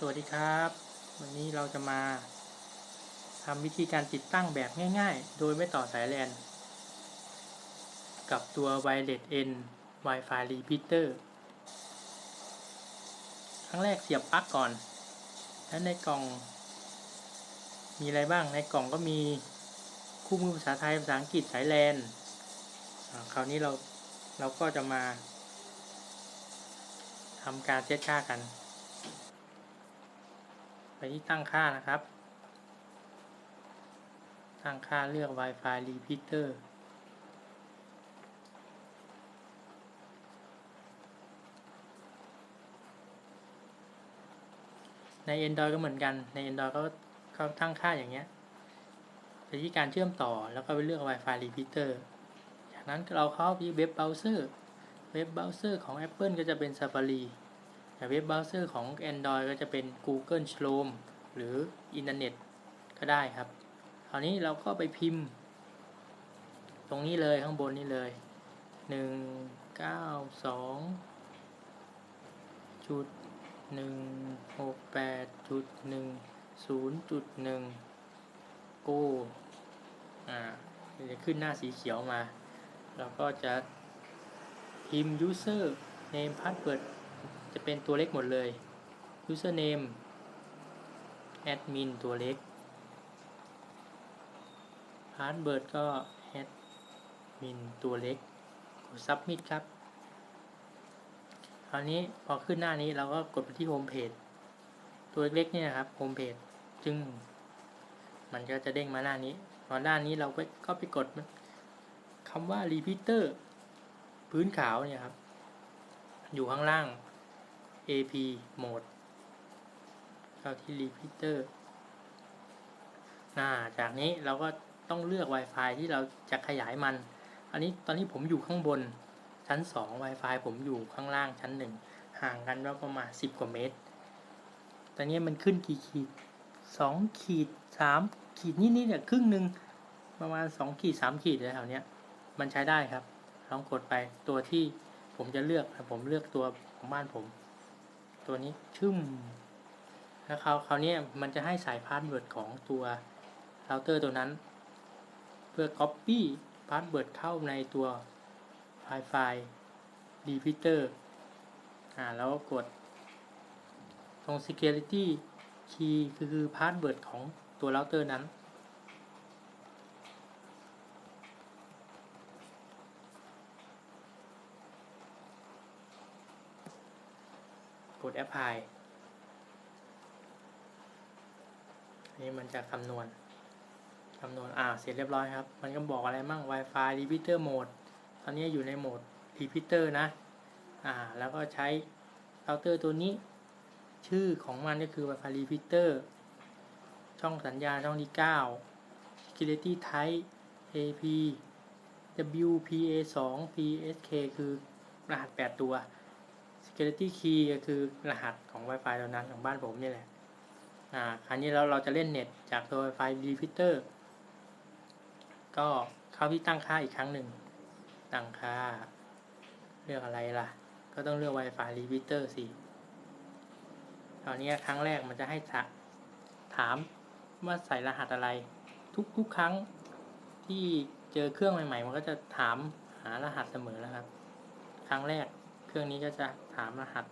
สวัสดีครับ วันนี้เราจะมาทำวิธีการติดตั้งแบบง่าย ๆ โดยไม่ต่อสายแลน กับตัว Wireless N Wi-Fi Repeater ครั้งแรกเสียบปลั๊กก่อน แล้วในกล่อง มีอะไรบ้าง ในกล่องก็มีคู่มือภาษาไทยภาษาอังกฤษสายแลน คราวนี้เราเราก็จะมาทำการเซตค่ากัน ไปที่ตั้งค่านะครับ ตั้งค่าเลือก Wi-Fi Repeater ใน Android ก็เหมือนกัน ใน Android ก็เขาตั้งค่าอย่างเงี้ยไปที่การเชื่อมต่อแล้วก็ไปเลือก Wi-Fi Repeater จากนั้นเราเข้าที่เว็บเบราว์เซอร์ เว็บเบราว์เซอร์ของ Apple ก็จะเป็น Safari แต่เว็บเบราว์เซอร์ของ Android ก็จะเป็น Google Chrome หรืออินเทอร์เน็ตก็ได้ครับ คราวนี้เราก็ไปพิมพ์ ตรงนี้เลยข้างบนนี้เลยหนึ่งเก้าสองจุดหนึ่งหกแปดจุดหนึ่งศูนย์จุดหนึ่งโกอ่าจะขึ้นหน้าสีเขียวมา เราก็จะพิมพ์ user name password จะเป็นตัวเล็กหมดเลย username admin ตัวเล็ก password ก็ admin ตัวเล็กกด submit ครับคราวนี้พอขึ้นหน้านี้เราก็กดไปที่ home page ตัวเล็กๆเนี่ยนะครับ home page จึงมันก็จะเด้งมาหน้านี้ พอหน้านี้เราก็ก็ไปกดคำว่า repeater พื้นขาวเนี่ยครับ อยู่ข้างล่าง AP mode เข้าที่ repeater น่าจากนี้เราก็ต้องเลือก Wi-Fi ที่เราจะขยายมัน อันนี้ตอนนี้ผมอยู่ข้างบนชั้น 2 Wi-Fi ผมอยู่ข้างล่างชั้น 1 ห่างกันว่าประมาณ 10 กว่าเมตร ตอนนี้มันขึ้นกี่ขีด2ขีด3ขีดนิดๆเนี่ยครึ่งหนึ่งประมาณ 2 ขีด 3 ขีดแถวเนี้ยมันใช้ได้ครับลองกดไปตัวที่ผมจะเลือกผมเลือกตัวของบ้านผม ตัวนี้ชึ่มแล้วคราวคราวนี้มันจะให้สายพาสเวิร์ดของตัวเราเตอร์ตัวนั้น เพื่อ Copy พาสเวิร์ดเข้าในตัว Wi-Fi Repeater อ่าแล้วกด ตรง Security Key คือคือพาสเวิร์ดของตัวเราเตอร์นั้น ด Apply อันนี้มันจะคำนวณคำนวณอ่าเสร็จเรียบร้อยครับ มันก็บอกอะไรมั่ง Wi-Fi Repeater Mode ตอนนี้อยู่ในโหมด Repeater นะอ่าแล้วก็ใช้เราเตอร์ตัวนี้ ชื่อของมันก็คือ Wi-Fi Repeater ช่องสัญญาณช่องที่ 9 Security Type AP WPA2 PSK คือรหัส 8 ตัว Security Key ก็คือรหัสของ Wi-Fi ตัวนั้นของบ้านผมนี่แหละ อ่า คราวนี้เราเราจะเล่นเน็ตจากตัว Wi-Fi Repeater ก็เข้าที่ตั้งค่าอีกครั้งหนึ่ง ตั้งค่า เลือกอะไรล่ะ ก็ต้องเลือก Wi-Fi Repeater สิตอนนี้ครั้งแรกมันจะให้ถามว่าใส่รหัสอะไร ทุกทุกครั้งที่เจอเครื่องใหม่ ๆ มันก็จะถามหารหัสเสมอนะครับ ครั้งแรก เครื่องนี้ก็จะถามรหัส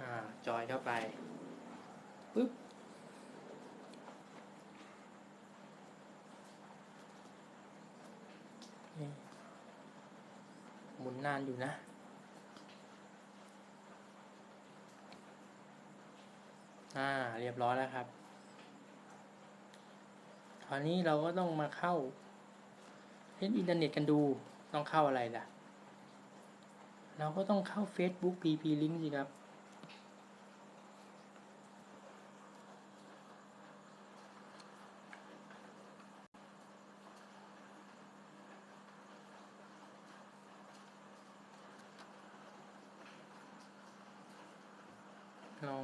อ่าจอยเข้าไปปึ๊บหมุนนานอยู่นะอ่า เรียบร้อยแล้วครับ คราวนี้เราก็ต้องมาเข้าเล่นอินเทอร์เน็ตกันดูต้องเข้าอะไรล่ะ เราก็ต้องเข้า Facebook PP Link สิครับ เรา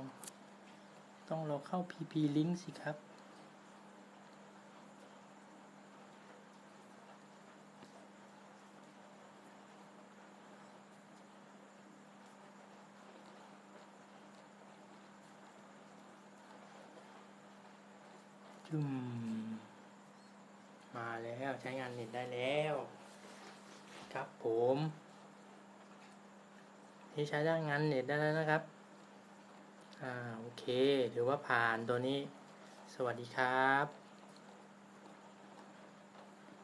ต้องเราเข้า PP Link สิครับ จุมมาแล้วใช้งานเน็ตได้แล้ว ครับผม ที่ใช้ได้งานเน็ตได้แล้วนะครับ อ่าโอเค ถือว่าผ่านตัวนี้ สวัสดีครับ